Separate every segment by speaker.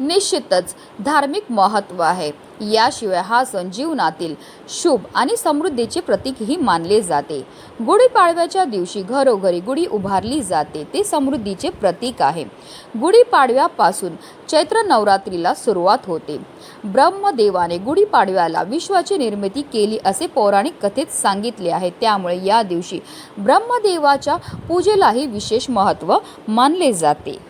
Speaker 1: निश्चितच धार्मिक महत्त्व आहे. याशिवाय हा सण जीवनातील शुभ आणि समृद्धीचे प्रतीकही मानले जाते. गुढीपाडव्याच्या दिवशी घरोघरी गुढी उभारली जाते. ते समृद्धीचे प्रतीक आहे. गुढीपाडव्यापासून चैत्र नवरात्रीला सुरुवात होते. ब्रह्मदेवाने गुढीपाडव्याला विश्वाची निर्मिती केली असे पौराणिक कथेत सांगितले आहे. त्यामुळे या दिवशी ब्रह्मदेवाच्या पूजेलाही विशेष महत्त्व मानले जाते.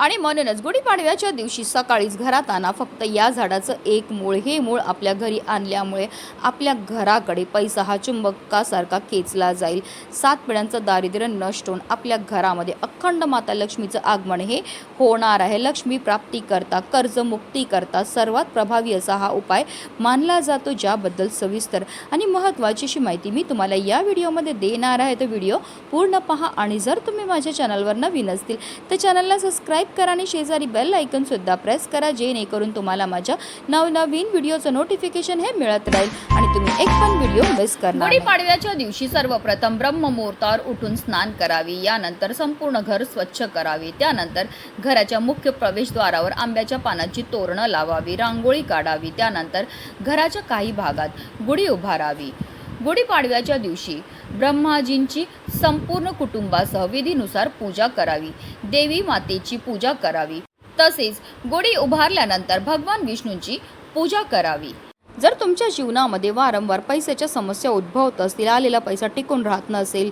Speaker 1: आणि म्हणूनच गुढीपाडव्याच्या दिवशी सकाळीच घरात आणा फक्त या झाडाचं एक मूळ हे मूळ आपल्या घरी आणल्यामुळे आपल्या घराकडे पैसा हा चुंबकासारखा खेचला जाईल. सात पिढ्यांचं दारिद्र्य नष्ट होऊन आपल्या घरामध्ये अखंड माता लक्ष्मीचं आगमन हे होणार आहे. लक्ष्मी प्राप्ती करता कर्जमुक्ती करता सर्वात प्रभावी असा हा उपाय मानला जातो ज्याबद्दल सविस्तर आणि महत्त्वाची अशी माहिती मी तुम्हाला या व्हिडिओमध्ये देणार आहे. तो व्हिडिओ पूर्ण पहा आणि जर तुम्ही माझ्या चॅनलवर नवीन असतील तर चॅनलला सबस्क्राईब करा आणि शेजारी बेल आयकनसुद्धा प्रेस करा जेणेकरून तुम्हाला माझ्या नवनवीन व्हिडिओचं नोटिफिकेशन हे मिळत राहील आणि तुम्ही एक पण व्हिडिओ मिस करणार गुढीपाडव्याच्या दिवशी सर्वप्रथम ब्रह्ममुहूर्तावर उठून स्नान करावे. यानंतर संपूर्ण घर स्वच्छ करावे. त्यानंतर घराच्या मुख्य प्रवेशद्वारावर आंब्याच्या पानाची तोरणं लावावी रांगोळी काढावी. त्यानंतर घराच्या काही भागात गुढी उभारावी. गुढीपाडव्याच्या दिवशी ब्रह्माजींची संपूर्ण कुटुंबासह विधीनुसार पूजा करावी. देवी मातेची पूजा करावी. तसेच गुढी उभारल्यानंतर भगवान विष्णूंची पूजा करावी. जर तुमच्या जीवनामध्ये वारंवार पैशाच्या समस्या उद्भवत असतील आलेला पैसा टिकून राहत नसेल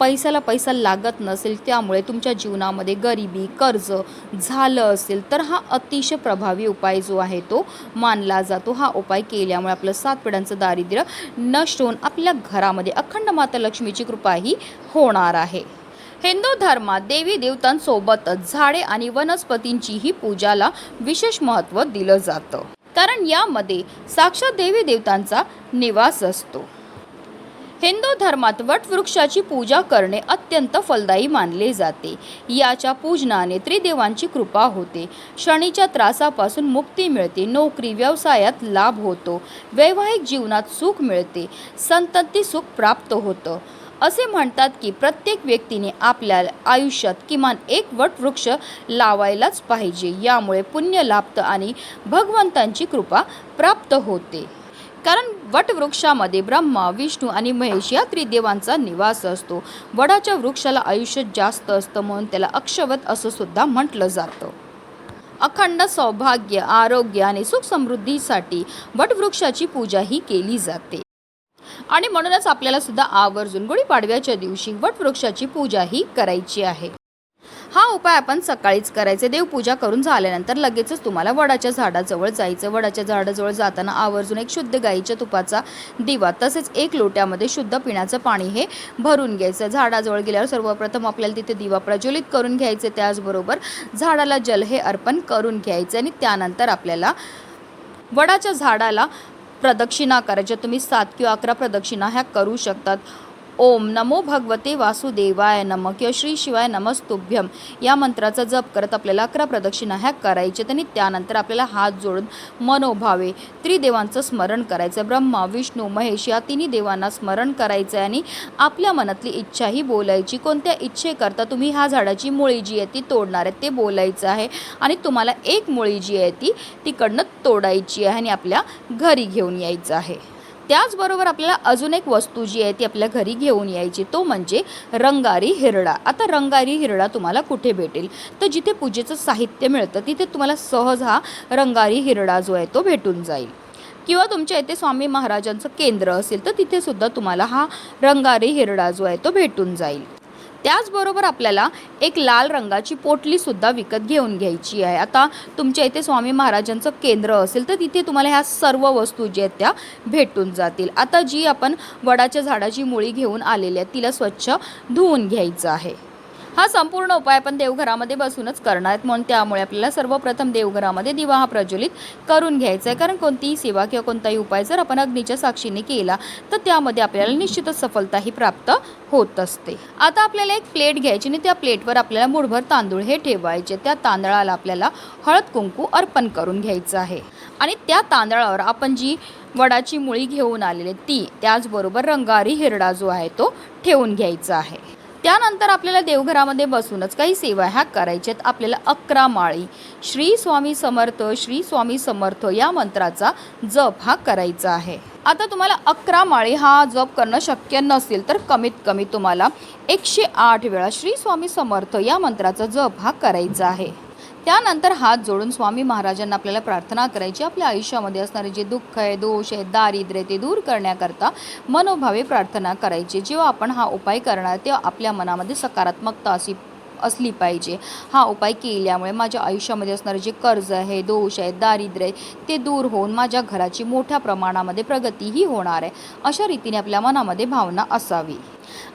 Speaker 1: पैशाला पैसा लागत नसेल त्यामुळे तुमच्या जीवनामध्ये गरिबी कर्ज झालं असेल तर हा अतिशय प्रभावी उपाय जो आहे तो मानला जातो. हा उपाय केल्यामुळे आपलं सात पिढ्यांचं दारिद्र्य नष्ट होऊन आपल्या घरामध्ये अखंड माता लक्ष्मीची कृपाही होणार आहे. हिंदू धर्मात देवी देवतांसोबतच झाडे आणि वनस्पतींचीही पूजाला विशेष महत्त्व दिलं जातं. कारण यामध्ये साक्षात देवी देवतांचा निवास असतो. हिंदू धर्मात वटवृक्षाची पूजा करणे अत्यंत फलदायी मानले जाते. याच्या पूजनाने त्रिदेवांची कृपा होते. शनीच्या त्रासापासून मुक्ती मिळते नोकरी व्यवसायात लाभ होतो वैवाहिक जीवनात सुख मिळते संतती सुख प्राप्त होतं. असे म्हणतात की प्रत्येक व्यक्तीने आपल्या आयुष्यात किमान एक वटवृक्ष लावायलाच पाहिजे. यामुळे पुण्य लाभतं आणि भगवंतांची कृपा प्राप्त होते. कारण वटवृक्षामध्ये ब्रह्मा विष्णू आणि महेश या त्रिदेवांचा निवास असतो. वडाच्या वृक्षाला आयुष्य जास्त असतं म्हणून त्याला अक्षवत असं सुद्धा म्हटलं जातं. अखंड सौभाग्य आरोग्य आणि सुख समृद्धीसाठी वटवृक्षाची पूजा ही केली जाते. आणि म्हणूनच आपल्याला सुद्धा आवर्जून गुढीपाडव्याच्या दिवशी वटवृक्षाची पूजा ही करायची आहे. हा उपाय आपण सकाळीच करायचे. देवपूजा करून झाल्यानंतर लगेचच तुम्हाला वडाच्या झाडाजवळ जायचं. वडाच्या झाडाजवळ जाताना आवर्जून एक शुद्ध गाईच्या तुपाचा दिवा तसेच एक लोट्यामध्ये शुद्ध पिण्याचं पाणी हे भरून घ्यायचं. झाडाजवळ गेल्यावर सर्वप्रथम आपल्याला तिथे दिवा प्रज्वलित करून घ्यायचे. त्याचबरोबर झाडाला जल हे अर्पण करून घ्यायचे आणि त्यानंतर आपल्याला वडाच्या झाडाला प्रदक्षिणा करायच्या. तुम्ही सात किंवा अकरा प्रदक्षिणा ह्या करू शकतात. ओम नमो भगवते वासुदेवाय नम. किंवा श्री शिवाय नमस्तुभ्यम या मंत्राचा जप करत आपल्याला अकरा प्रदक्षिणा ह्या करायचे आणि त्यानंतर आपल्याला हात जोडून मनोभावे त्रिदेवांचं स्मरण करायचं ब्रह्मा विष्णू महेश या तिन्ही देवांना स्मरण करायचं आहे आणि आपल्या मनातली इच्छाही बोलायची. कोणत्या इच्छेकरता तुम्ही ह्या झाडाची मुळी जी आहे ती तोडणार आहे ते बोलायचं आहे आणि तुम्हाला एक मुळी जी आहे ती तिकडनं तोडायची आहे आणि आपल्या घरी घेऊन यायचं आहे. त्याचबरोबर आपल्याला अजून एक वस्तू जी आहे ती आपल्या घरी घेऊन यायची तो म्हणजे रंगारी हिरडा. आता रंगारी हिरडा तुम्हाला कुठे भेटेल? तर जिथे पूजेचं साहित्य मिळतं तिथे तुम्हाला सहज हा रंगारी हिरडा जो आहे तो भेटून जाईल. किंवा तुमच्या इथे स्वामी महाराजांचं केंद्र असेल तर तिथेसुद्धा तुम्हाला हा रंगारी हिरडा जो आहे तो भेटून जाईल. त्याचबरोबर आपल्याला एक लाल रंगाची पोटली सुद्धा विकत घेऊन घ्यायची आहे. आता तुमच्या इथे स्वामी महाराजांचं केंद्र असेल तर तिथे तुम्हाला ह्या सर्व वस्तू ज्या आहेत त्या भेटून जातील. आता जी आपण वडाच्या झाडाची मुळी घेऊन आलेली आहे तिला स्वच्छ धुवून घ्यायचं आहे. हा संपूर्ण उपाय आपण देवघरामध्ये बसूनच करणार आहेत. म्हणून त्यामुळे आपल्याला सर्वप्रथम देवघरामध्ये दिवा हा प्रज्वलित करून घ्यायचा आहे. कारण कोणतीही सेवा किंवा कोणताही उपाय जर आपण अग्नीच्या साक्षीने केला तर त्यामध्ये आपल्याला निश्चितच सफलता ही प्राप्त होत असते. आता आपल्याला एक प्लेट घ्यायची आणि त्या प्लेटवर आपल्याला मुठभर तांदूळ हे ठेवायचे. त्या तांदळाला आपल्याला हळद कुंकू अर्पण करून घ्यायचं आहे. आणि त्या तांदळावर आपण जी वडाची मुळी घेऊन आलेली ती त्याचबरोबर रंगारी हिरडा जो आहे तो ठेवून घ्यायचा आहे. त्यानंतर आपल्याला देवघरामध्ये बसूनच काही सेवा ह्या करायच्यात आपल्याला अकरा माळी श्री स्वामी समर्थ श्री स्वामी समर्थ या मंत्राचा जप हा करायचा आहे. आता तुम्हाला अकरा माळी हा जप करणं शक्य नसेल तर कमीत कमी तुम्हाला एकशे आठ वेळा श्री स्वामी समर्थ या मंत्राचा जप हा करायचा आहे. त्यानंतर हात जोडून स्वामी महाराजांना आपल्याला प्रार्थना करायची. आपल्या आयुष्यामध्ये असणारे जे दुःख आहे दोष आहे दारिद्र्य ते दूर करण्याकरता मनोभावे प्रार्थना करायची. जेव्हा आपण हा उपाय करणार तेव्हा आपल्या मनामध्ये सकारात्मकता अशी असली पाहिजे. हा उपाय केल्यामुळे माझ्या आयुष्यामध्ये असणारे जे कर्ज आहे दोष आहे दारिद्र्य आहे ते दूर होऊन माझ्या घराची मोठ्या प्रमाणामध्ये प्रगतीही होणार आहे. अशा रीतीने आपल्या मनामध्ये भावना असावी.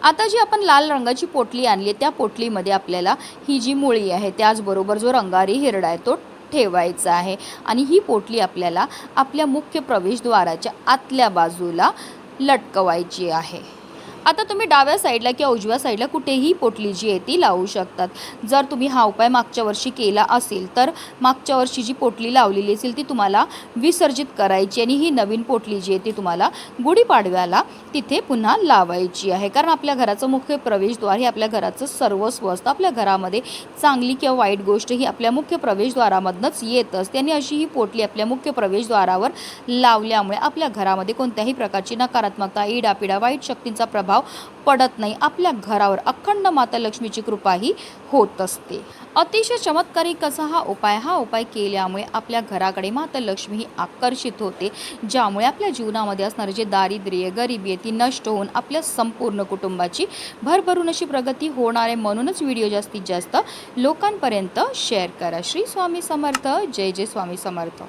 Speaker 1: आता जी आपण लाल रंगाची पोटली आणली आहे त्या पोटलीमध्ये आपल्याला ही जी मुळी आहे त्याचबरोबर जो रंगारी हिरडा आहे तो ठेवायचा आहे. आणि ही पोटली आपल्याला आपल्या मुख्य प्रवेशद्वाराच्या आतल्या बाजूला लटकवायची आहे. आता तुम्ही डाव्या साईडला किंवा उजव्या साईडला कुठेही पोटली जी आहे ती लावू शकतात. जर तुम्ही हा उपाय मागच्या वर्षी केला असेल तर मागच्या वर्षी जी पोटली लावलेली असेल ती तुम्हाला विसर्जित करायची आणि ही नवीन पोटली जी आहे ती तुम्हाला गुढीपाडव्याला तिथे पुन्हा लावायची आहे. कारण आपल्या घराचं मुख्य प्रवेशद्वार हे आपल्या घराचं सर्वस्व असतं. आपल्या घरामध्ये चांगली किंवा वाईट गोष्ट ही आपल्या मुख्य प्रवेशद्वारामधनंच येत असते आणि अशी ही पोटली आपल्या मुख्य प्रवेशद्वारावर लावल्यामुळे आपल्या घरामध्ये कोणत्याही प्रकारची नकारात्मकता इडापिडा वाईट शक्तींचा प्रभाव प्रभाव पडत नाही. आपल्या घरावर अखंड माता लक्ष्मीची कृपाही होत असते. अतिशय चमत्कारिक असा हा उपाय? हा उपाय केल्यामुळे आपल्या घराकडे माता लक्ष्मी ही आकर्षित होते. ज्यामुळे आपल्या जीवनामध्ये असणारे जे दारिद्र्य गरिबी आहे ती नष्ट होऊन आपल्या संपूर्ण कुटुंबाची भरभरून अशी प्रगती होणार आहे म्हणूनच व्हिडिओ जास्तीत जास्त लोकांपर्यंत शेअर करा. श्री स्वामी समर्थ. जय जय स्वामी समर्थ.